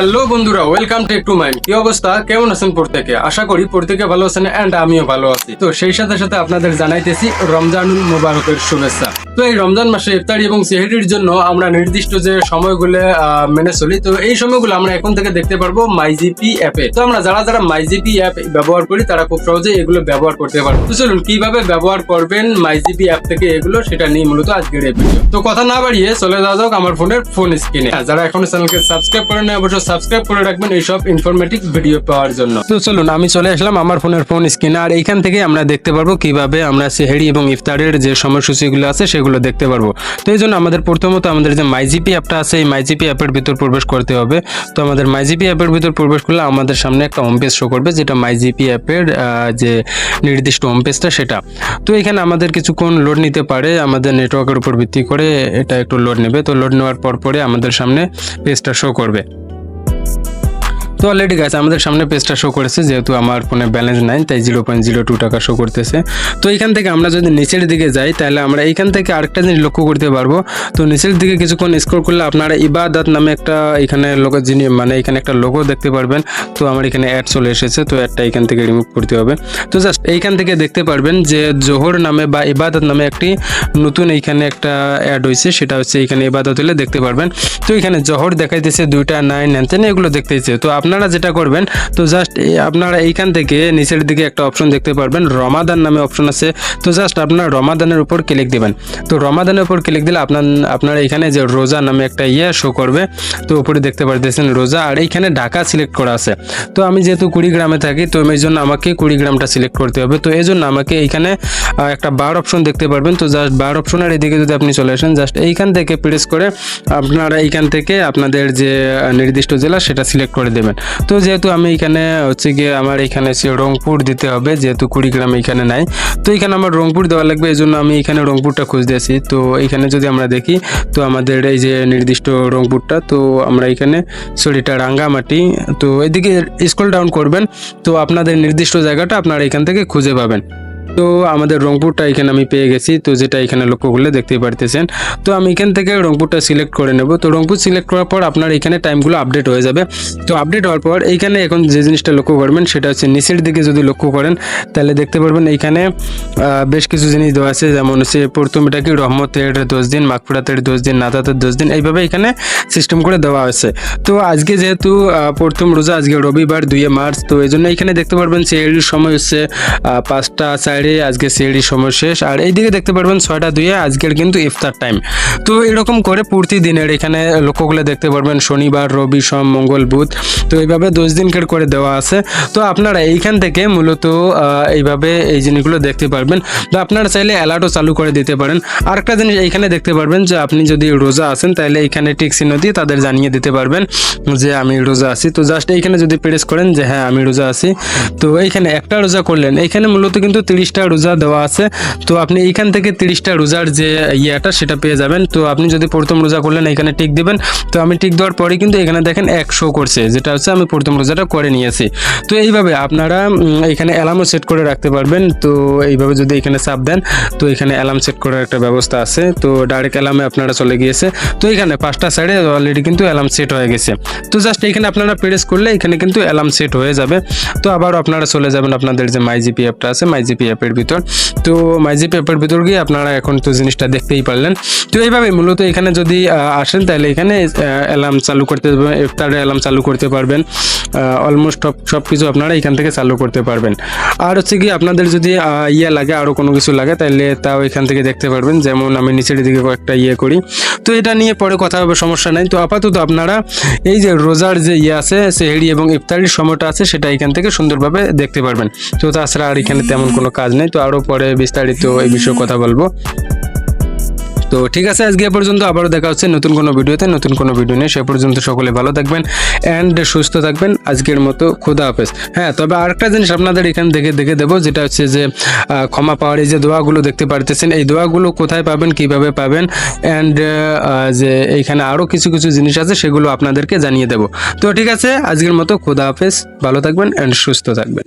Hello বন্ধুরা welcome to একটু mind কি অবস্থা? কেমন আছেন প্রত্যেকে? আশা করি প্রত্যেকে ভালো আছেন অ্যান্ড আমিও ভালো আছি। তো সেই সাথে সাথে আপনাদের জানাইতেছি রমজানুল মুবারকের শুভেচ্ছা। তো এই রমজান মাসে ইফতারি এবং সেহরির জন্য আমরা নির্দিষ্ট যে সময়গুলো মেনে চলি। তো এই সময়গুলো আমরা এখন থেকে দেখতে পারব মাইজিপি অ্যাপে তো আমরা যারা যারা মাইজিপি অ্যাপ ব্যবহার করি, তারা খুব সহজে এগুলো ব্যবহার করতে পারব। তো চলুন, কীভাবে ব্যবহার করবেন মাইজিপি অ্যাপ থেকে এগুলো, সেটা নিয়ে মূলত আজকের ভিডিও তো কথা না বাড়িয়ে চলে যাওয়া যাক আমার ফোনের ফোন স্ক্রিনে যারা এখনও চ্যানেলকে সাবস্ক্রাইব করেন না অবশ্যই সাবস্ক্রাইব করে রাখবেন এইসব ইনফরমেটিভ ভিডিও পাওয়ার জন্য। তো চলুন, আমি চলে আসলাম আমার ফোনের ফোন স্ক্রিনে আর এইখান থেকে আমরা দেখতে পারব কীভাবে আমরা সেহেরি এবং ইফতারের যে সময়সূচিগুলো আছে, সেগুলো দেখতে পারব। তো এই জন্য আমাদের প্রথমত আমাদের যে মাইজিপি অ্যাপটা আছে, এই মাইজিপি অ্যাপের ভিতর প্রবেশ করতে হবে। তো আমাদের মাইজিপি অ্যাপের ভিতর প্রবেশ করলে আমাদের সামনে একটা হোম পেজ শো করবে, যেটা মাইজিপি অ্যাপের যে নির্দিষ্ট হোম পেজটা সেটা। তো এখানে আমাদের কিছুক্ষণ লোড নিতে পারে, আমাদের নেটওয়ার্কের উপর ভিত্তি করে এটা একটু লোড নেবে। তো লোড নেওয়ার পর পরে আমাদের সামনে পেজটা শো করবে। তো অলরেডি গাছ আমাদের সামনে পেজটা শো করেছে, যেহেতু আমার ফোনে ব্যালেন্স নাই, তাই জিরো পয়েন্ট জিরো টু টাকা শো করতেছে। তো এখান থেকে আমরা যদি নিচের দিকে যাই, তাহলে আমরা এইখান থেকে আরেকটা জিনিস লক্ষ্য করতে পারব। তো নিচের দিকে কিছুক্ষণ স্ক্রল করলে আপনারা ইবাদত নামে একটা এখানে লোক যিনি মানে এখানে একটা লোগো দেখতে পারবেন। তো আমার এখানে অ্যাড চলে এসেছে, তো অ্যাডটা এখান থেকে রিমুভ করতে হবে। তো জাস্ট এইখান থেকে দেখতে পারবেন যে জোহর নামে বা ইবাদত নামে একটি নতুন এইখানে একটা অ্যাড হয়েছে, সেটা হচ্ছে এখানে ইবাদত হলে দেখতে পারবেন। তো এখানে জহর দেখাইতেছে দুইটা নাইন হ্যান এগুলো দেখতেছে। তো আপনারা যেটা করবেন, তো জাস্ট আপনারা এইখান থেকে নিচের দিকে একটা অপশন দেখতে পারবেন, রমাদান নামে অপশন আছে। তো জাস্ট আপনার রমাদানের উপর ক্লিক দেবেন। তো রমাদানের উপর ক্লিক দিলে আপনার আপনারা এখানে যে রোজা নামে একটা ইয়ে শো করবে, তো উপরে দেখতে পারতেছেন রোজা, আর এইখানে ঢাকা সিলেক্ট করা আছে। তো আমি যেহেতু কুড়িগ্রামে থাকি, তো এই জন্য আমাকে কুড়িগ্রামটা সিলেক্ট করতে হবে। তো এই জন্য আমাকে এইখানে একটা বার অপশন দেখতে পারবেন। তো জাস্ট বার অপশনের এদিকে যদি আপনি চলে আসেন জাস্ট এইখান থেকে প্রেস করে আপনারা এইখান থেকে আপনাদের যে নির্দিষ্ট জেলা, সেটা সিলেক্ট করে দেবেন। তো যেহেতু আমি এখানে হচ্ছে গিয়ে আমার এখানে সে রংপুর দিতে হবে, যেহেতু কুড়িগ্রাম এখানে নাই, তো এখানে আমার রংপুর দেওয়া লাগবে, এই জন্য আমি এখানে রংপুরটা খুঁজতেছি তো এখানে যদি আমরা দেখি, তো আমাদের এই যে নির্দিষ্ট রংপুরটা, তো আমরা এখানে সরিটা রাঙ্গামাটি, তো এদিকে স্কুল ডাউন করবেন, তো আপনাদের নির্দিষ্ট জায়গাটা আপনারা এখান থেকে খুঁজে পাবেন। তো আমাদের রংপুরটা এখানে আমি পেয়ে গেছি, তো যেটা এখানে লক্ষ্য করলে দেখতেই পারতেছেন। তো আমি এখান থেকে রংপুরটা সিলেক্ট করে নেব। তো রংপুর সিলেক্ট করার পর আপনার এখানে টাইমগুলো আপডেট হয়ে যাবে। তো আপডেট হওয়ার পর এইখানে এখন যে জিনিসটা লক্ষ্য করবেন, সেটা হচ্ছে নিচের দিকে যদি লক্ষ্য করেন, তাহলে দেখতে পারবেন এইখানে বেশ কিছু জিনিস দেওয়া আছে। যেমন হচ্ছে প্রথম এটা কি রহমতের দশ দিন, মাগফুরাতের দশ দিন নাতাতের দশ দিন, এইভাবে এখানে সিস্টেম করে দেওয়া হয়েছে তো আজকে যেহেতু প্রথম রোজা, আজকে রবিবার, দুইয়ে মার্চ, তো এই জন্য এখানে দেখতে পারবেন সেহরির সময় হচ্ছে পাঁচটা চারে আজকে সেহরির সময় শেষ। আর এইদিকে দেখতে পারবেন ছয়টা দুইয়ে আজকের কিন্তু ইফতার টাইম তো এরকম করে প্রতিদিনের এখানে লক্ষ্যগুলো দেখতে পারবেন, শনিবার, রবি, সোম, মঙ্গল, বুধ। তো এইভাবে দশ দিনকের করে দেওয়া আছে। তো আপনারা এইখান থেকে মূলত এইভাবে এই জিনিসগুলো দেখতে পারবেন। তো আপনারা চাইলে অ্যালার্টও চালু করে দিতে পারেন। আরেকটা জিনিস এইখানে দেখতে পারবেন যে আপনি যদি রোজা আছেন তাহলে এইখানে টিক চিহ্ন দিয়ে তাদের জানিয়ে দিতে পারবেন যে আমি রোজা আছি। তো জাস্ট এইখানে যদি প্রেস করেন যে হ্যাঁ আমি রোজা আছি। তো এইখানে একটা রোজা করলেন। এইখানে মূলত কিন্তু তিরিশটা রোজা দেওয়া আছে, তো আপনি এইখান থেকে তিরিশটা রোজার যে ইয়েটা সেটা পেয়ে যাবেন। তো আপনি যদি প্রথম রোজা করলেন, এখানে টিক দিবেন। তো আমি টিক দেওয়ার পরে কিন্তু এখানে দেখেন একশো করছে, যেটা হচ্ছে আমি প্রথম রোজাটা করে নিয়েছি। তো এইভাবে আপনারা এখানে অ্যালার্মও সেট করে রাখতে পারবেন। তো এইভাবে যদি এখানে চাপ দেন, তো এখানে অ্যালার্ম সেট করার একটা ব্যবস্থা আছে। তো ডাইরেক্ট অ্যালার্মে আপনারা চলে গিয়েছে। তো এখানে পাঁচটা সাইডে অলরেডি কিন্তু অ্যালার্ম সেট হয়ে গেছে। তো জাস্ট এখানে আপনারা প্রেস করলে এখানে কিন্তু অ্যালার্ম সেট হয়ে যাবে। তো আবার আপনারা চলে যাবেন আপনাদের যে মাইজিপি অ্যাপটা আছে মাইজিপি অ্যাপের ভিতর। তো মাইজিপি অ্যাপের ভিতর গিয়ে আপনারা এখন তো জিনিসটা দেখতেই পারলেন। তো এইভাবে মূলত এখানে যদি আসেন, তাহলে এখানে অ্যালার্ম চালু করতে ইফতারের অ্যালার্ম চালু করতে পারবেন। অলমোস্ট সব সব কিছু আপনারা এখান থেকে চালু করতে পারবেন। আর হচ্ছে কি আপনাদের যদি ইয়ে লাগে আরও কোনো কিছু লাগে, তাহলে তাও এখান থেকে দেখতে পারবেন। যেমন আমি নিচের দিকে কয়েকটা ইয়ে করি। তো এটা নিয়ে পরে কথা হবে, সমস্যা নাই। তো আপাতত আপনারা এই যে রোজার যে ইয়ে আছে, সেহেরি এবং ইফতারির সময়টা আছে, সেটা এখান থেকে সুন্দরভাবে দেখতে পারবেন। তো তাছাড়া আর এখানে তেমন কোনো কাজ নেই, তো আরও পরে বিস্তারিত এই বিষয়ে কথা বলব। তো ঠিক আছে, আজকে এ পর্যন্ত আবারও দেখা হচ্ছে নতুন কোনো ভিডিওতে, নতুন কোনো ভিডিও নিয়ে। সে পর্যন্ত সকলে ভালো থাকবেন অ্যান্ড সুস্থ থাকবেন। আজকের মতো খুদা হাফেজ। হ্যাঁ তবে আরেকটা জিনিস আপনাদের এখান থেকে দেখে দেবো, যেটা হচ্ছে যে ক্ষমা পাওয়ার এই যে দোয়াগুলো দেখতে পারতেছেন, এই দোয়াগুলো কোথায় পাবেন, কীভাবে পাবেন অ্যান্ড যে এইখানে আরও কিছু কিছু জিনিস আছে, সেগুলো আপনাদেরকে জানিয়ে দেবো। তো ঠিক আছে, আজকের মতো খুদা হাফেজ। ভালো থাকবেন অ্যান্ড সুস্থ থাকবেন।